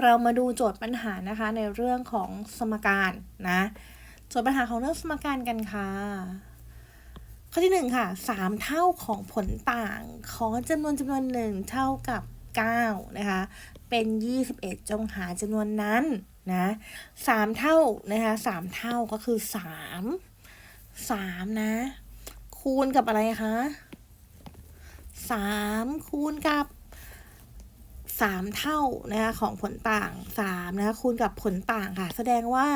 เรามาดูโจทย์ปัญหานะคะในเรื่องของสมการนะโจทย์ปัญหาของเรื่องสมการกันค่ะข้อที่หนึ่งค่ะสามเท่าของผลต่างของจำนวนจำนวนหนึ่งเท่ากับ9นะคะเป็น 21 จงหาจำนวนนั้นนะสามเท่านะคะสามเท่าก็คือ3 3นะ คูณกับอะไรคะ3คูณกับ สามเท่านะคะของผลต่างสามนะคะคูณกับผลต่างค่ะ แสดงว่า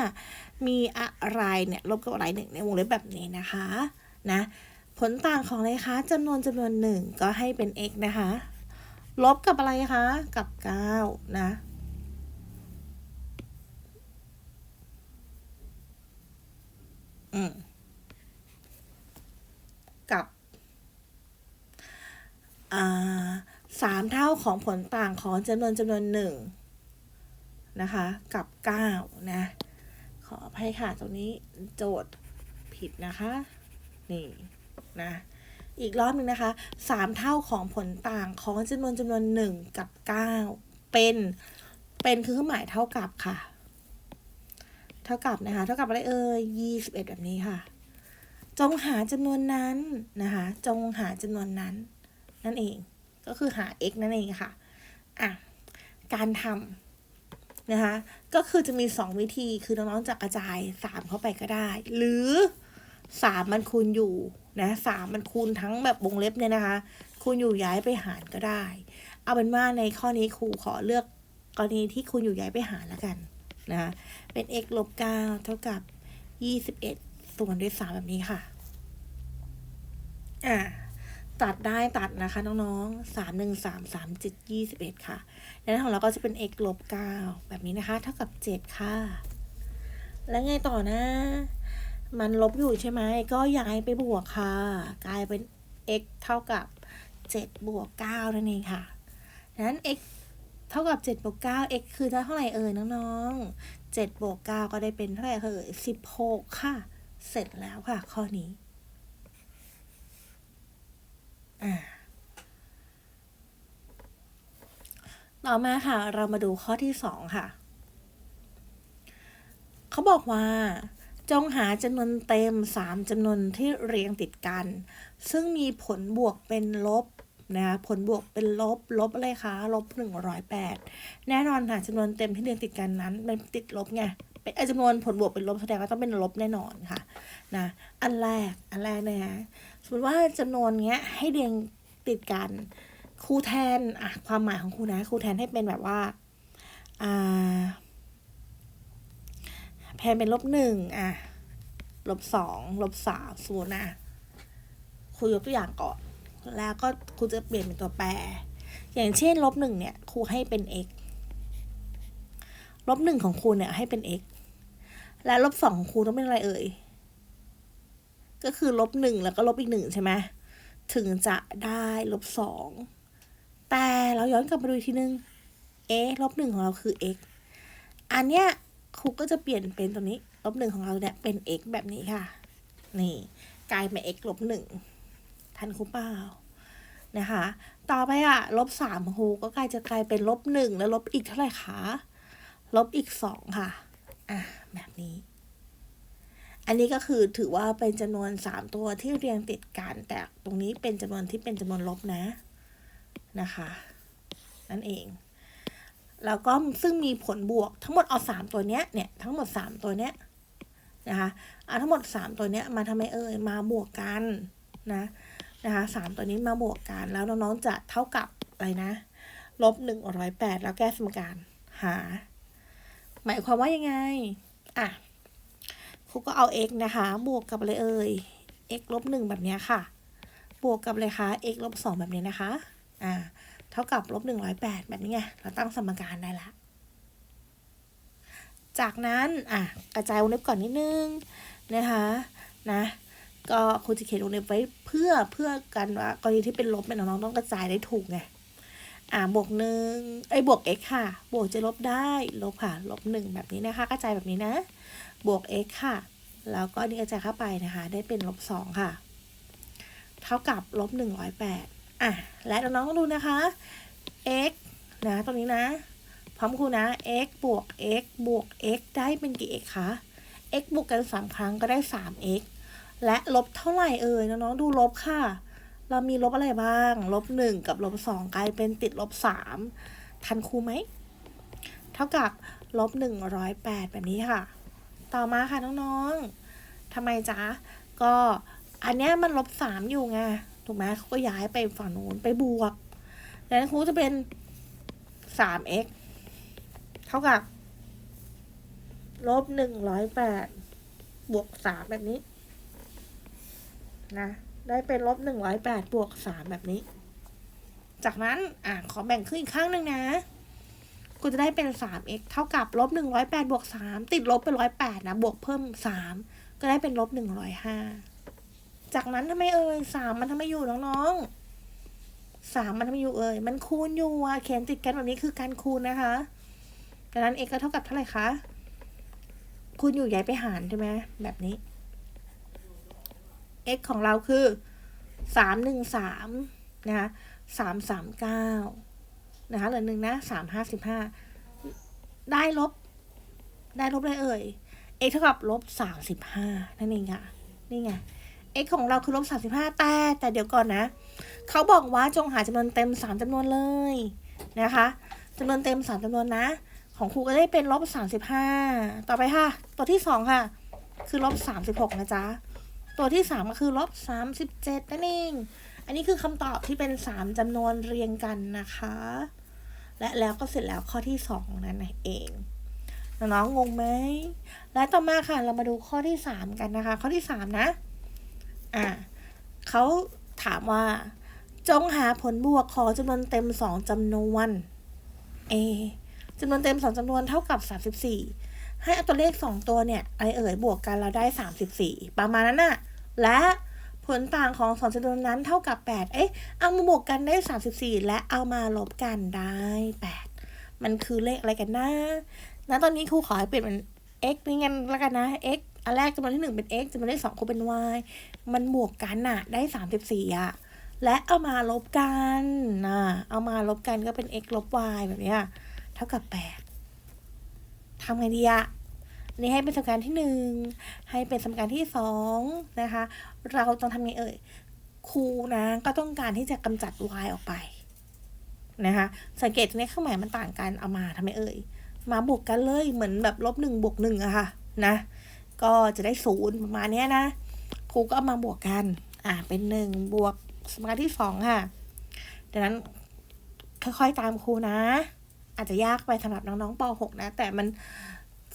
มีอะไรเนี่ยลบกับอะไรหนึ่งในวงเล็บแบบนี้นะคะนะผลต่างของอะไรคะจำนวนจำนวนหนึ่งก็ให้เป็น x นะคะ ลบกับอะไรคะ กับ 9 นะอืมกับอ่า สามเท่าของผลต่างของจำนวนจำนวนหนึ่งนะคะกับเก้านะ ขออภัยค่ะตรงนี้โจทย์ผิดนะคะ นี่นะอีกรอบหนึ่งนะคะสามเท่าของผลต่างของจำนวนจำนวนหนึ่งกับเก้าเป็น เป็นคือเครื่องหมายเท่ากับค่ะ เท่ากับนะคะ เท่ากับอะไรเอ่ยยี่สิบเอ็ดแบบนี้ค่ะ จงหาจำนวนนั้นนะคะ จงหาจำนวนนั้น นั่นเอง ก็คือหา x นั่นเองค่ะอะการทำนะคะ ก็คือจะมี 2 วิธีคือน้องๆจะกระจาย 3 เข้าไปก็ได้ หรือ 3 มันคูณอยู่นะสามมันคูณทั้งแบบวงเล็บเนี่ยนะคะ คูณอยู่ย้ายไปหารก็ได้ เอาเป็นว่าในข้อนี้ครูขอเลือกกรณีที่คูณอยู่ย้ายไปหารแล้วกันนะคะเป็น x ลบ9เท่ากับ21ส่วนด้วย3แบบนี้ค่ะ อ่า ตัดได้ตัดนะคะน้องๆสามหนึ่งสามสามเจ็ดยี่สิบเอ็ดค่ะดังนั้นของเราก็จะเป็น x ลบเก้าแบบนี้นะคะ เท่ากับเจ็ดค่ะ แล้วไงต่อนะ มันลบอยู่ใช่ไหม ก็ย้ายไปบวกค่ะ กลายเป็น x เท่ากับเจ็ดบวกเก้านั่นเองค่ะดังนั้น x เท่ากับเจ็ดบวกเก้า x คือเท่าไหร่เอ่ยน้องๆเจ็ดบวกเก้าก็ได้เป็นเท่าไหร่เอ่ยสิบหกค่ะ เสร็จแล้วค่ะ ข้อนี้ ต่อมาค่ะ เรามาดูข้อที่สองค่ะ เขาบอกว่า จงหาจำนวนเต็มสามจำนวนที่เรียงติดกัน ซึ่งมีผลบวกเป็นลบนะผลบวกเป็นลบ ลบอะไรคะ ลบหนึ่งร้อยแปดแน่นอนค่ะจำนวนเต็มที่เรียงติดกันนั้นเป็นติดลบไง เป็นจำนวนผลบวกเป็นลบแสดงว่าต้องเป็นลบแน่นอนค่ะนะอันแรกอันแรกนะสมมติว่าจำนวนเนี้ยให้เรียงติดกันครูแทนอะความหมายของครูนะครูแทนให้เป็นแบบว่าอ่าแทนเป็นลบหนึ่งอะลบสองลบสามศูนย์นะครูยกตัวอย่างก่อน แล้วก็ครูจะเปลี่ยนเป็นตัวแปร อย่างเช่นลบหนึ่งเนี่ยครูให้เป็น x ลบหนึ่งของครูเนี่ยให้เป็น x และลบสองของครูต้องเป็นอะไรเอ่ย ก็คือลบหนึ่งแล้วก็ลบอีกหนึ่งใช่ไหมถึงจะได้ลบสองแต่เราย้อนกลับมาดูทีนึง a ลบหนึ่งของเราคือ x อันเนี้ยครูก็จะเปลี่ยนเป็นตัวนี้ลบหนึ่งของเราเนี่ยเป็น x แบบนี้ค่ะ นี่กลายเป็น x ลบหนึ่งทันครูเปล่านะคะ ต่อไปอะลบสามครูก็กลายจะกลายเป็นลบหนึ่งแล้วลบอีกเท่าไหร่คะ ลบอีกสองค่ะ อะ แบบนี้ อันนี้ก็คือถือว่าเป็นจำนวนสามตัวที่เรียงติดกัน แต่ตรงนี้เป็นจำนวนที่เป็นจำนวนลบนะนะคะ นั่นเอง แล้วก็ซึ่งมีผลบวกทั้งหมดเอาสามตัวเนี้ยเนี่ยทั้งหมดสามตัวเนี้ยนะคะเอาทั้งหมดสามตัวเนี้ยมาทำไมเอ่ยมาบวกกันนะนะคะสามตัวนี้มาบวกกันแล้วน้องๆจะเท่ากับอะไรนะลบหนึ่งร้อยแปดแล้วแก้สมการหา หมายความว่ายังไง อะครูก็เอา x นะคะ บวกกับอะไรเอ่ย x ลบหนึ่งแบบนี้ค่ะ บวกกับอะไรคะ x ลบสองแบบนี้นะคะ อ่า เท่ากับลบหนึ่งร้อยแปดแบบนี้ไง เราตั้งสมการได้ละ จากนั้น อะ กระจายวงเล็บก่อนนิดนึง นะคะ นะ ก็ครูจะเขียนวงเล็บไว้เพื่อ เพื่อกันว่ากรณีที่เป็นลบเป็นน้องๆต้องกระจายได้ถูกไง อ่าบวกหนึ่งไอ้บวก x ค่ะ บวกจะลบได้ลบค่ะลบหนึ่งแบบนี้นะคะกระจายแบบนี้นะ บวก x ค่ะ แล้วก็นี่กระจายเข้าไปนะคะ ได้เป็นลบสองค่ะ เท่ากับลบหนึ่งร้อยแปดอะและน้องๆต้องดูนะคะ x นะตรงนี้นะ พร้อมครูนะ x บวก x บวก x ได้เป็นกี่ x คะ x บวกกันสามครั้งก็ได้สาม x และลบเท่าไหร่เอ่ยน้องๆดูลบค่ะ เรามีลบอะไรบ้าง ลบหนึ่งกับลบสองกลายเป็นติดลบสามทันครูไหม เท่ากับลบหนึ่งร้อยแปดแบบนี้ค่ะ ต่อมาค่ะน้องๆทำไมจ๊ะ ก็อันเนี้ยมันลบสามอยู่ไง ถูกไหมเขาก็ย้ายไปฝั่งนู้นไปบวกดังนั้นครูจะเป็นสาม x เท่ากับลบหนึ่งร้อยแปดบวกสามแบบนี้ นะ ได้เป็นลบหนึ่งร้อยแปดบวกสามแบบนี้ จากนั้นอะขอแบ่งขึ้นอีกข้างหนึ่งนะกูจะได้เป็นสาม x เท่ากับลบหนึ่งร้อยแปดบวกสามติดลบเป็นร้อยแปดนะบวกเพิ่มสามก็ได้เป็นลบหนึ่งร้อยห้าจากนั้นทำไมเอ่ยสามมันทำไมอยู่น้องๆสามมันทำไมอยู่เอ่ยมันคูณอยู่อะเขียนติดกันแบบนี้คือการคูณนะคะดังนั้น x ก็เท่ากับเท่าไหร่คะคูณอยู่ย้ายไปหารใช่ไหมแบบนี้ x ของเราคือสามหนึ่งสามนะคะสามสามเก้านะคะเหลือหนึ่งนะสามห้าสิบห้าได้ลบ ได้ลบอะไรเอ่ย x เท่ากับลบสามสิบห้านั่นเองค่ะ นี่ไง x ของเราคือลบสามสิบห้าแต่ แต่เดี๋ยวก่อนนะ เขาบอกว่าจงหาจำนวนเต็มสามจำนวนเลยนะคะจำนวนเต็มสามจำนวนนะ ของครูก็ได้เป็นลบสามสิบห้าต่อไปค่ะ ตัวที่สองค่ะ คือลบสามสิบหกนะจ๊ะ ตัวที่สามก็คือลบสามสิบเจ็ดนั่นเอง อันนี้คือคำตอบที่เป็นสามจำนวนเรียงกันนะคะ และแล้วก็เสร็จแล้วข้อที่สองนั่นเองน้องๆงงไหม และต่อมาค่ะเรามาดูข้อที่สามกันนะคะ ข้อที่สามนะ อ่าเขาถามว่า จงหาผลบวกของจำนวนเต็มสองจำนวน A จำนวนเต็มสองจำนวนเท่ากับสามสิบสี่ ให้เอาตัวเลขสองตัวเนี่ยอะไรเอ่ยบวกกันเราได้สามสิบสี่ประมาณนั้นน่ะ และผลต่างของสองจำนวนนั้นเท่ากับแปดเอ๊ะ เอามาบวกกันได้สามสิบสี่และเอามาลบกันได้แปดมันคือเลขอะไรกันนะนะตอนนี้ครูขอให้เปลี่ยนเป็น x นี่งั้นแล้วกันนะ x อันแรกจำนวนที่หนึ่งเป็น x จำนวนที่สองคูเป็น y มันบวกกันน่ะ ได้สามสิบสี่อะ และเอามาลบกันนะเอามาลบกันก็เป็น x ลบ y แบบเนี้ย เท่ากับแปด ทำไงดีอะนี่ให้เป็นสมการที่หนึ่งให้เป็นสมการที่สองนะคะ เราต้องทำไงเอ่ยครูนะก็ต้องการที่จะกำจัด y ออกไปนะคะสังเกตตรงนี้เครื่องหมายมันต่างกันเอามาทำไมเอ่ยมาบวกกันเลยเหมือนแบบลบหนึ่งบวกหนึ่งอะค่ะนะก็จะได้ศูนย์ประมาณนี้นะครูก็เอามาบวกกันอ่าเป็นหนึ่งบวกสมการที่สองค่ะดังนั้นค่อยๆตามครูนะ อาจจะยากไปสำหรับน้องๆป .6 นะ แต่มัน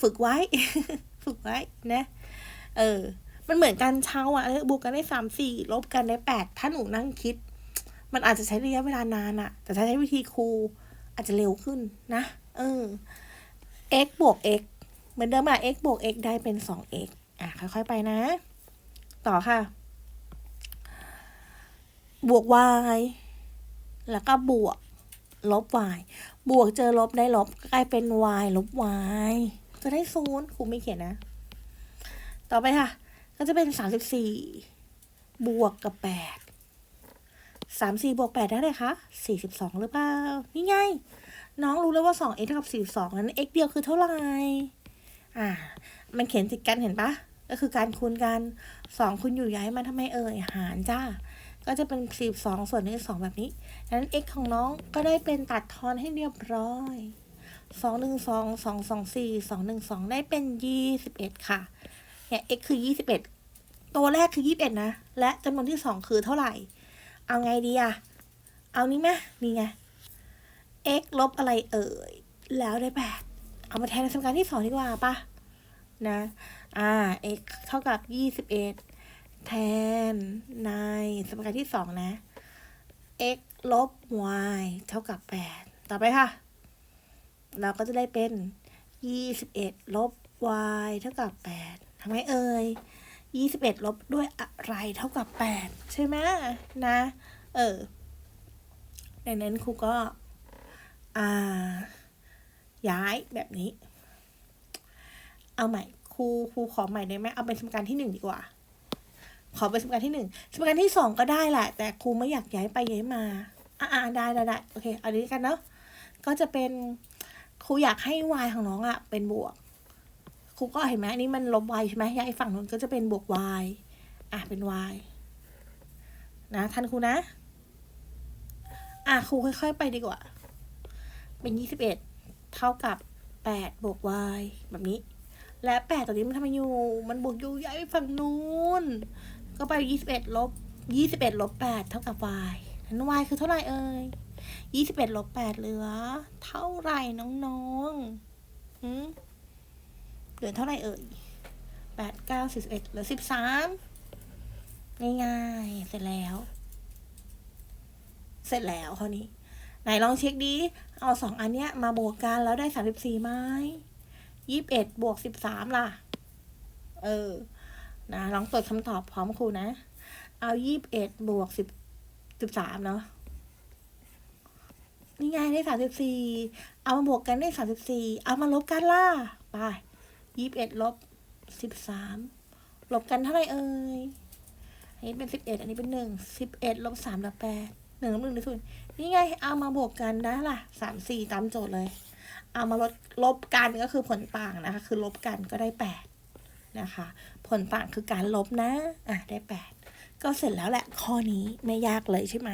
ฝึกไว้ ฝึกไว้นะ เออ มันเหมือนกันเช้าอะเออบวกกันได้สามสี่ลบกันได้แปดถ้าหนูนั่งคิด มันอาจจะใช้ระยะเวลานานอะแต่ถ้าใช้วิธีครูอาจจะเร็วขึ้นนะ เออ x บวก x เหมือนเดิมอะ x บวก x ได้เป็นสอง x อะ ค่อยๆไปนะ ต่อค่ะ บวก y แล้วก็บวก ลบ y บวกเจอลบได้ลบกลายเป็น y ลบ y จะได้ศูนย์ครูไม่เขียนนะ ต่อไปค่ะ ก็จะเป็นสามสิบสี่บวกกับแปดสามสี่บวกแปดได้เลยคะสี่สิบสองหรือเปล่า นี่ไง น้องรู้แล้วว่าสอง x เท่ากับสี่สองนั้น x เดียวคือเท่าไหร่ อ่า มันเขียนติดกันเห็นปะก็คือการคูณกันสองคูณอยู่ย้ายมาทำไมเอ่ย หารจ้า ก็จะเป็นสี่สองส่วนที่สองแบบนี้ดังนั้น x ของน้องก็ได้เป็นตัดทอนให้เรียบร้อยสองหนึ่งสองสองสองสี่สองหนึ่งสองได้เป็นยี่สิบเอ็ดค่ะ เนี่ย x คือยี่สิบเอ็ดตัวแรกคือยี่สิบเอ็ดนะ และจำนวนที่สองคือเท่าไหร่ เอาไงดีอะเอานี้ไหมนี่ไง x ลบอะไรเอ่ย แล้วได้แปดเอามาแทนในสมการที่สองดีกว่าปะนะ อ่า x เท่ากับยี่สิบเอ็ด แทนในสมการที่สองนะ x ลบ y เท่ากับแปดต่อไปค่ะ เราก็จะได้เป็นยี่สิบเอ็ดลบ y เท่ากับแปดทำไมเอ่ยยี่สิบเอ็ดลบด้วยอะไรเท่ากับแปดใช่ไหมนะ เออ ดังนั้นครูก็ อ่า ย้ายแบบนี้ เอาใหม่ครูครูขอใหม่ได้ไหมเอาเป็นสมการที่หนึ่งดีกว่า ขอเป็นสมการที่หนึ่งสมการที่สองก็ได้แหละ แต่ครูไม่อยากย้ายไปย้ายมา อ่าได้ได้ได้โอเค เอาดีกันเนาะ ก็จะเป็นครูอยากให้ y ของน้องอะเป็นบวก ครูก็เห็นไหมอันนี้มันลบ y ใช่ไหมยายฝั่งนู้นก็จะเป็นบวก y อะเป็น y นะทันครูนะ อะครูค่อย ๆ ไปดีกว่า เป็นยี่สิบเอ็ดเท่ากับแปดบวก y แบบนี้และแปดตัวนี้มันทำไมอยู่ มันบวกอยู่ย้ายไปฝั่งนู้น ก็ไปยี่สิบเอ็ดลบยี่สิบเอ็ดลบแปดเท่ากับ y นั้น y คือเท่าไหร่เอ่ยยี่สิบเอ็ดลบแปดเหลือ เท่าไหร่น้องๆหืมเหลือเท่าไหร่เอ่ยแปดเก้าสิบเอ็ดเหลือสิบสามง่ายๆ เสร็จแล้ว เสร็จแล้วคราวนี้ ไหนลองเช็คดี เอาสองอันเนี้ยมาบวกกันแล้วได้สามสิบสี่ไหมยี่สิบเอ็ดบวกสิบสามล่ะ เออ นะลองตรวจคำตอบพร้อมครูนะ เอายี่สิบเอ็ดบวกสิบสิบสามเนาะนี่ไงได้สามสิบสี่เอามาบวกกันได้สามสิบสี่เอามาลบกันล่ะไปยี่สิบเอ็ดลบสิบสามลบกันเท่าไหร่เอ่ยอันนี้เป็นสิบเอ็ดอันนี้เป็นหนึ่งสิบเอ็ดลบสามลบแปดหนึ่งลบหนึ่งได้ศูนย์นี่ไง เอามาบวกกันได้ล่ะสามสี่ตามโจทย์เลย เอามาลดลบกันก็คือผลต่างนะคะ คือลบกันก็ได้แปด นะคะ ผลต่างคือการลบนะ อะได้แปดก็เสร็จแล้วแหละข้อนี้ไม่ยากเลยใช่ไหม